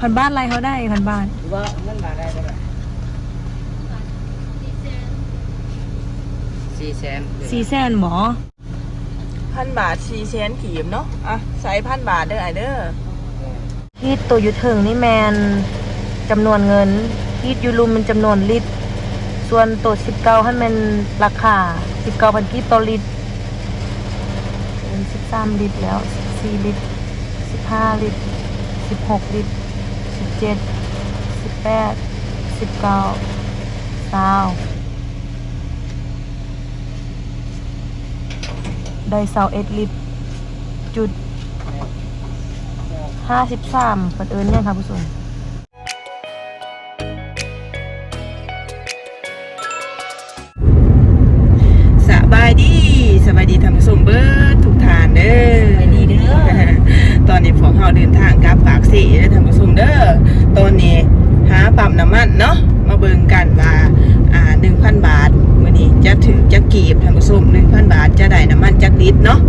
พันบ้านไรเขาได้พันบ้าน หรือว่าเงินบาทได้เท่าไหร่สี่แสนสี่แสนหมอ พันบาทสี่เซนขีบเนาะ อะ ใส่พันบาทเด้อไอเด้อที่ตัวอยู่ถึงนี่แมนจำนวนเงินที่อยู่รุมมันจำนวนลิตร ส่วนตัวสิบเก้าให้มันราคาสิบเก้าพันกีบต่อลิตรเป็นสิบสามลิตรแล้วสิบสี่ลิตรสิบห้าลิตรสิบหกลิตร สิบเจ็ดสิบแปดสิบเก้าเก้าได้เสาเอ็ดลิตรจุดห้าสิบสามเปิดเอิญเนี่ยค่ะผู้ชมสบายดีสบายดีทำสมเบิร์ดทุกทานเด้อสบาย อตอนนี้พวกเราเดินทางกลับปากสีเด้ทำสมเด้อตอนนี้หาปั๊มน้ำมันเนาะมาเบิ่งกันว่าอ่าหนึ่งพันบาทมื้อนี้จะถึงจะกีบทำสมหนึ่งพันบาทจะได้น้ำมันจักลิตรเนาะ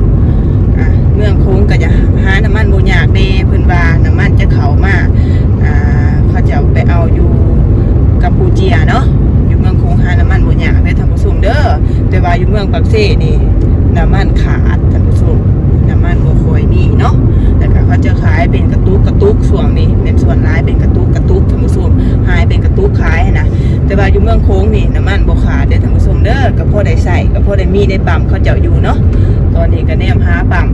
อ่าเมืองโค้งก็จะหาน้ำมันโมยากเด้เพิ่นว่าน้ำมันจะเขามาอ่าเขาจะไปเอาอยู่กัมพูเจียเนาะอยู่เมืองโค้งหาน้ำมันโมยากได้ทำสมเด้อแต่ว่าอยู่เมืองปักเซ่นี่น้ำมันขาดท่านผู้ชมน้ำมันบ่ค่อยมีเนาะ เขาจะขายเป็นกระตุกกระตุกส่วนนี้เป็นส่วนร้ายเป็นกระตุกกระตุกท่านผู้ชมหายเป็นกระตุกขายนะแต่ว่าอยู่เมืองโค้งนี่น้ำมันบ่ขาดเด้อท่านผู้ชมเด้อก็พอได้ใส่ก็พอได้มีได้ปั๊มเขาเจ้าอยู่เนาะตอนนี้ก็แนมหาปั๊ม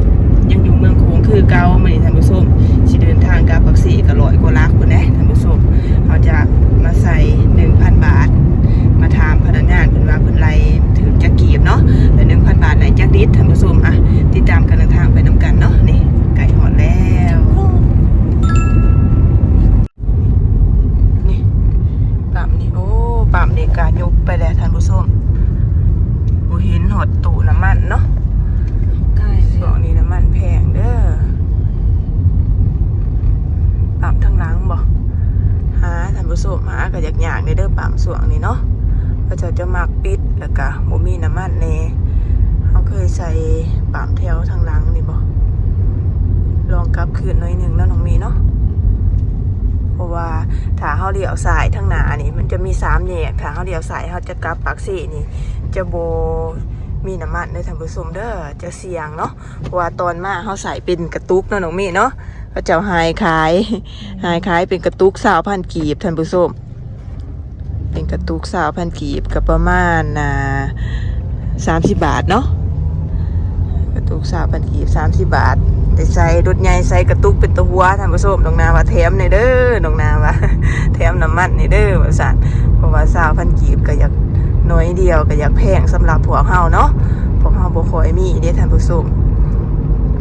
ยังอยู่เมืองโค้งคือเก่ามื้อนี้ท่านผู้ชมสิเดินทางกลับปักเซ่ก็ร้อยกว่าลักพุ่นแหละท่านผู้ชมเขาจะมาใส่ 1,000 บาท มาถามพนักงานเพิ่นว่าเพิ่นไล่ถึงจักกีบเนาะแล้วหนึ่งพันบาทไหนจักลิตรท่านผู้ชมอะติดตามกันเดินทางไปน้ำกันเนาะนี่ไก่หอดแล้วนี่ปั๊มนี่โอ้ปั๊มนี่กายุบไปแล้วท่านผู้ชมบูเห็นหอดตู้น้ำมันเนาะ ใกล้ ช่วงนี้น้ำมันแพงเด้อปั๊มทั้งหลังบ่หาท่านผู้ชมหาก็อยากอยากๆในเด้อ ปั๊มสวงนี้เนาะก็จะจะมักปิดแล้วก็บ่มีน้ำมันแน่เขาเคยใส่ปั๊มแถวทางหลังนี่บ่ลองกลับคืนหน่อยหนึ่งแล้วน้องมีเนาะเพราะว่าถ้าเฮาเลี้ยวสายทางหน้านี่ มันจะมีสามแยกถ้าเฮาเลี้ยวสายเฮาจะกลับปากซี่นี่ จะโบมีน้ำมันเด้อท่านผู้ชมเด้อจะเสี่ยงเนาะเพราะว่าตอนมาเฮาใส่เป็นกระตุกเนาะน้องมีเนาะก็จะหายขายหายขายเป็นกระตุก20,000กีบท่านผู้ชม เป็นกระตุกสาวพันกีบกับประมาณอ่าสามสิบบาทเนาะกระตุกสาวพันกีบสามสิบบาทแต่ใส่รถใหญ่ใส่กระตุกเป็นตัวหัวท่านผู้ชมน้องนาว่าแถมในเด้อน้องนาว่าแถมน้ำมันในเด้อว่าสั่นเพราะว่าสาวพันกีบก็อยากน้อยเดียวก็อยากแพงสำหรับพวกเฮาเนาะพวกเฮาบ่ค่อยมีเด้ท่านผู้ชม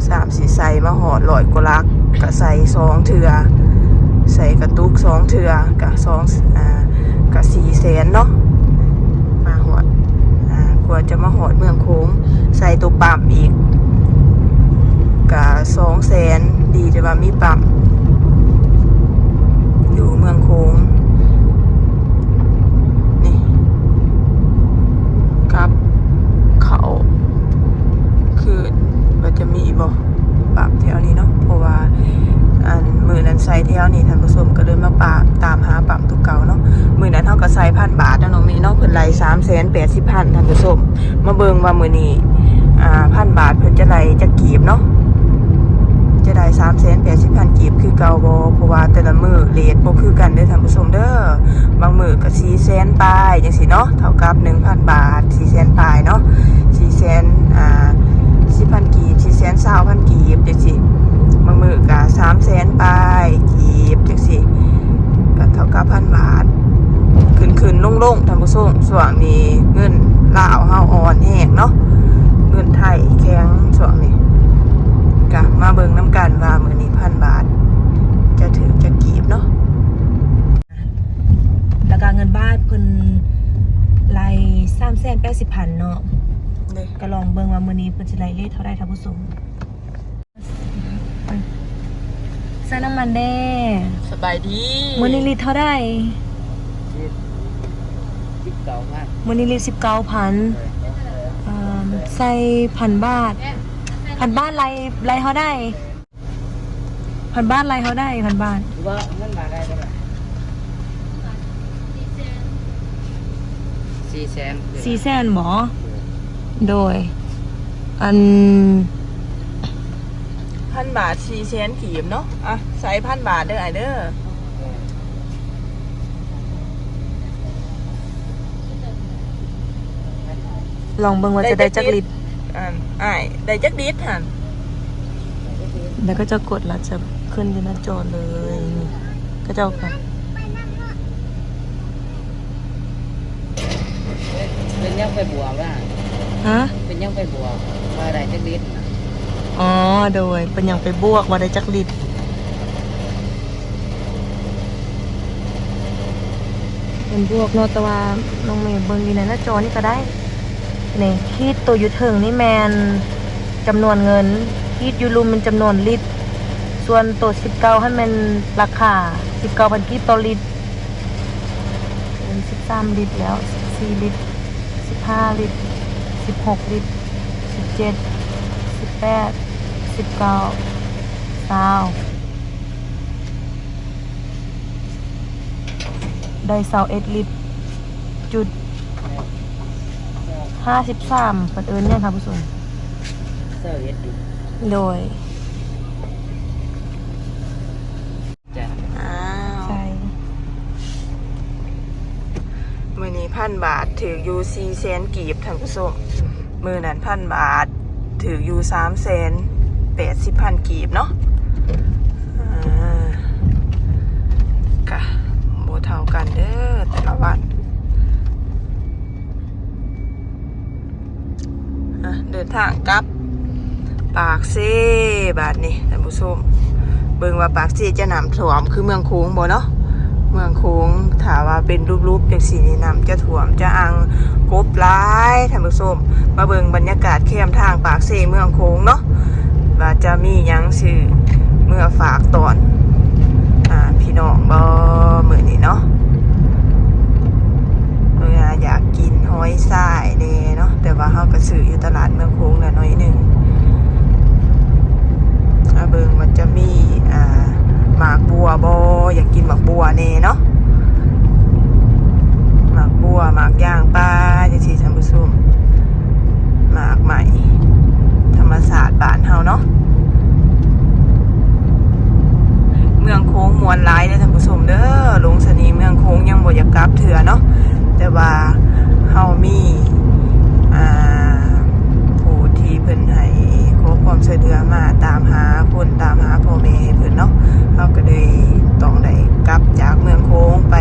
สามสีใส่มาหอดลอยกว่าลักก็ใส่สองเถือใส่กระตุกสองเถือกับสองอ่า ก็สี่แสนเนาะมาหอดอ่ากว่าจะมาหอดเมืองโค้งใส่ตัวปั๊มอีกก็สองแสนดีจะว่ามีปั๊มอยู่เมืองโค้ง นี่กับเขาคือว่าจะมีบ่ปั๊มแถวนี้เนาะเพราะว่า อันมือนั้นใส่แถวนี่ท่านผู้ชมก็เลยมาปาตามหาปั๊มตุกเก่าเนาะมือนั้นเท่ากับใส่พันบาทนะน้องมีเนาะเพิ่นไล่สามแสนแปดสิบพันท่านผู้ชมมาเบิ่งว่ามือนี้อ่าพันบาทเพิ่นจะไล่จะกีบเนาะจะได้สามแสนแปดสิบพันกีบคือ เก่าบ่เพราะว่าแต่ละมือเลทบ่คือกันเด้อท่านผู้ชมเด้อบางมือก็สี่แสนปลายจังซี่เนาะเท่ากับหนึ่งพันบาทสี่แสนปลายเนาะสี่แสนอ่าสิบพันกีบสี่แสนเศร้าพันกีบจังซี่บางมือกะสามแสนปลายกีบจังสิก็เท่ากับพันบาทขึ้นขึ้นลงลงท่านผู้ชมส่วนนี้เงินลาวเฮาอ่อนแห้งเนาะเงินไทยแข็งส่วนนี้กะมาเบิ่งน้ำกันว่ามื้อนี้พันบาท จะถือจะกีบเนาะ แล้วก็เงินบ้านเพิ่นไล่สามแสนแปดสิบพันเนาะ เด้ ก็ลองเบิ่งว่า มื้อนี้เพิ่นสิไล่เลทเท่าใดท่านผู้ชมใส่น้ำมันแด้สบายดีมื้อนี้ลิตรเท่าใดสิบเก้าพันมื้อนี้ลิตรสิบเก้าพันใส่พันบาทพันบาทไล่ไล่เท่าใดพันบ้านอะไรเขาได้พันบ้านหรือว่ามันมาได้เท่าไหร่สี่แสนสี่แสนหมอโดย อันพันบาทสี่เซนขีมเนาะ อะ ใส่พันบาทเด้อไอเด้อลองเบิ่งว่าจะได้จักลิตรอ่านอ้ายได้จักดิสหันแล้วก็จะกดแล้วจะขึ้นอยู่หน้าจอเลยนี่ก็จะเอาค่ะเป็นยังไปบวกว่า ฮะ เป็นยังไปบวกว่าได้จักลิตรนะอ๋อ โดยเป็นอย่างไปบวกว่าได้จักลิตรเป็นบวกเนาะแต่ว่าน้องเมย์เบิ่งอยู่ในหน้าจอนี่ก็ได้นี่คีดตัวอยู่ถึงนี่แมนจำนวนเงินคีดอยู่รุมเป็นจำนวนลิตร ส่วนตัว19ให้มันราคา19พันกีบต่อลิตรเป็น13ลิตรแล้ว14ลิตร15ลิตร 16ลิตร17สิบแปดสิบเก้าเก้าได้เสาเอ็ดลิตรจุดห้าสิบสามเปิดเอิญเนี่ยค่ะผู้ชมเซอร์เอสดีโดย จ้ะ อ้าว ใช่ มือนี้ พันบาทถืออยู่สี่เซนกีบท่านผู้ชมมือนั้นพันบาทถืออยู่สามเซนแปดสิบพันกีบเนาะกะโบเท่ากันเด้อแต่ละวันเดินทางกลับ ปากเซ่บาทนี่ท่านผู้ชมเบิ่งว่าปากเซ่จะนำถ่วมคือเมืองโค้งบ่เนาะ เมืองโค้งถามว่าเป็นรูปๆจากสีนี้นำจะถ่วมจะอังกบร้ายท่านผู้ชมมาเบิ่งบรรยากาศเข้มทางปากเซเมืองโค้งเนาะว่าจะมียังสื่อเมื่อฝากตอนอ่าพี่น้องบ่มือนี้เนาะเมื่ออยากกินหอยทรายเดเนาะแต่ว่าเฮาก็ซื้ออยู่ตลาดเมืองโค้งน่ะหน่อยหนึงอาเบิงมันจะมีอ่า หมากบัวบออยากกินหมากบัวเน่เนาะหมากบัวหมากย่างปลาจะทีท่านผู้ชมหมากใหม่ ธรรมศาสตร์บ้านเฮาเนาะเมืองโค้งมวนร้ายเด้อท่านผู้ชมเด้อลงสนีเมืองโค้งยังบ่อยากกลับเถื่อเนาะแต่ว่าเฮามีอ่าผู้ที่เพิ่นให้ขอความ ช่วยเหลือมาตามหาคนตามหาพ่อแม่ให้เพิ่นเนาะเราก็เลยต้องได้กลับจากเมืองโค้งไป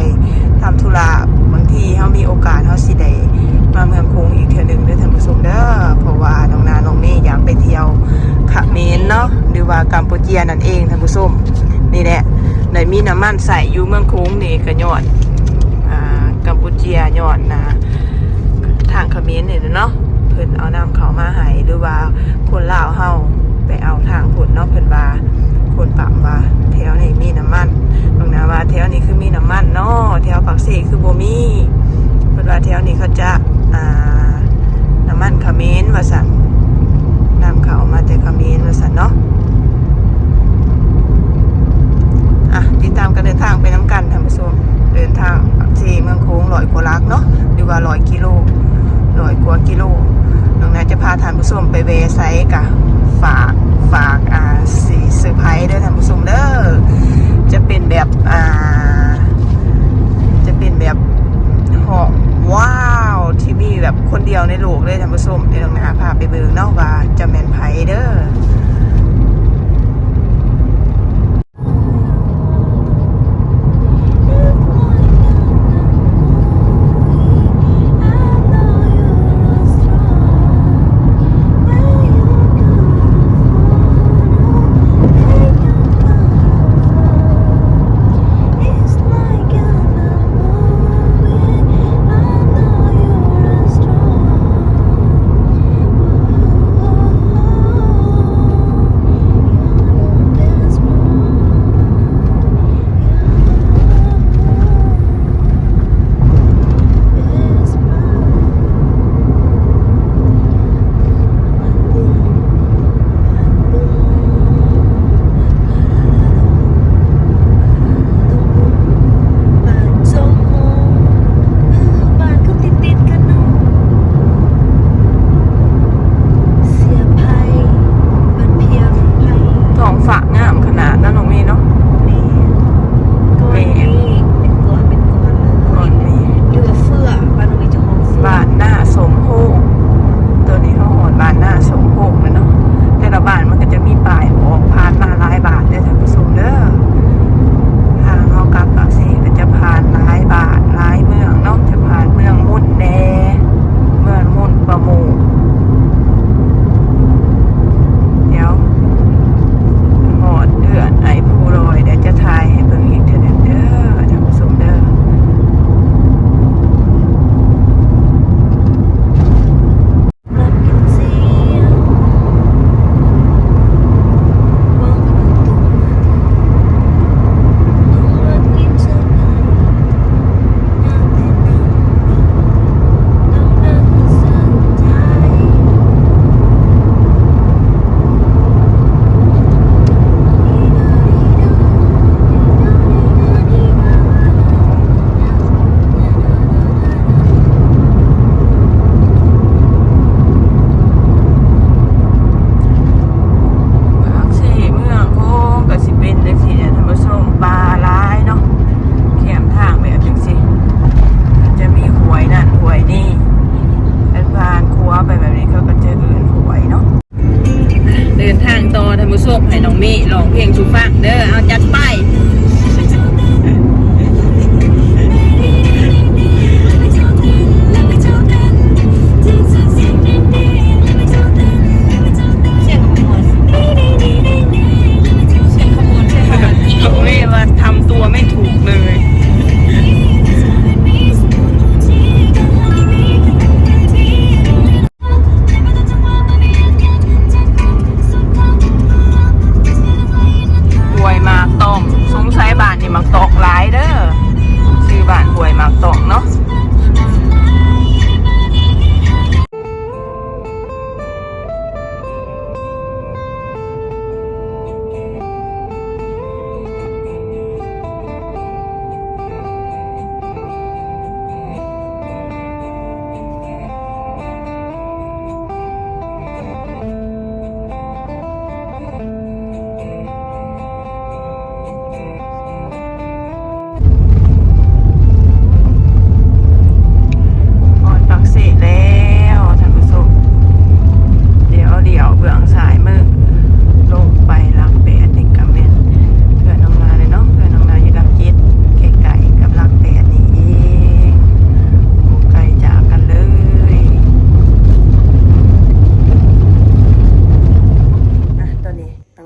ทำธุระบางทีเขามีโอกาสเขาสิได้มาเมืองโค้งอีกเทื่อหนึ่งด้อท่านผู้ชมเด้อเพราะว่าน้องนาน้องเมย์อยากไปเที่ยวเขมรเนาะหรือว่ากัมพูเจียนั่นเองท่านผู้ชมนี่แหละในมีน้ำมันใส่อยู่เมืองโค้งนี่ก็ยอนอ่ากัมพูเจียยอนนะทางเขมรนี่เนาะ พิ่นเอาน้ำเขามาให้หรือว่าคนลาวเฮาไปเอาทางผุนเนาะเพิ่นว่าคนปากว่าแถวนี้มีน้ำมันบางนาว่าแถวนี้คือมีน้ำมันเนาะแถวปากเสคือโบมีเพิ่นว่าแถวนี้เขาจะอ่าน้ำมันขมิ้นว่าสั่นนำเขามาแต่ขมิ้นว่าสั่นเนาะอะติดตามกันเดินทางไปน้ำกันท่านผู้ชม เวไซต์กะฝากฝากอ่าสีเซอร์ไพรส์ด้วยท่านผู้ชมเด้อจะเป็นแบบอ่าจะเป็นแบบหอว้าวที่มีแบบคนเดียวในโลกเลยท่านผู้ชมเดี๋ยวน้องนาพาไปเบิ่งนอกว่าจะแมนไพเด้อ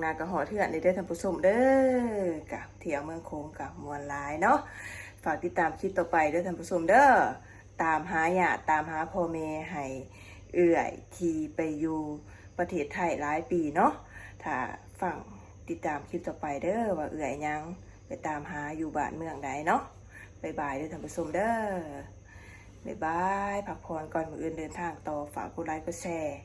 อนนี้ทาก็หอเถื่อนได้เด้ท่านผู้ชมเด้อกับเที่ยวเมืองโคงกับมวลลายเนาะฝากติดตามคลิปต่อไปด้อท่านผู้ชมเด้อตามหาญาตตามหาพ่อแม่ให้เอื่อยทีไปอยู่ประเทศไทยหลายปีเนาะถ้าฟังติดตามคลิปต่อไปเด้อว่าเอื่อยยังไปตามหาอยู่บ้านเมืองใดเนาะบายบายด้อท่านผู้ชมเด้อบายบาย พักผ่อนก่อนมืออื่นเดินทางต่อฝากกดไลค์กดแชร์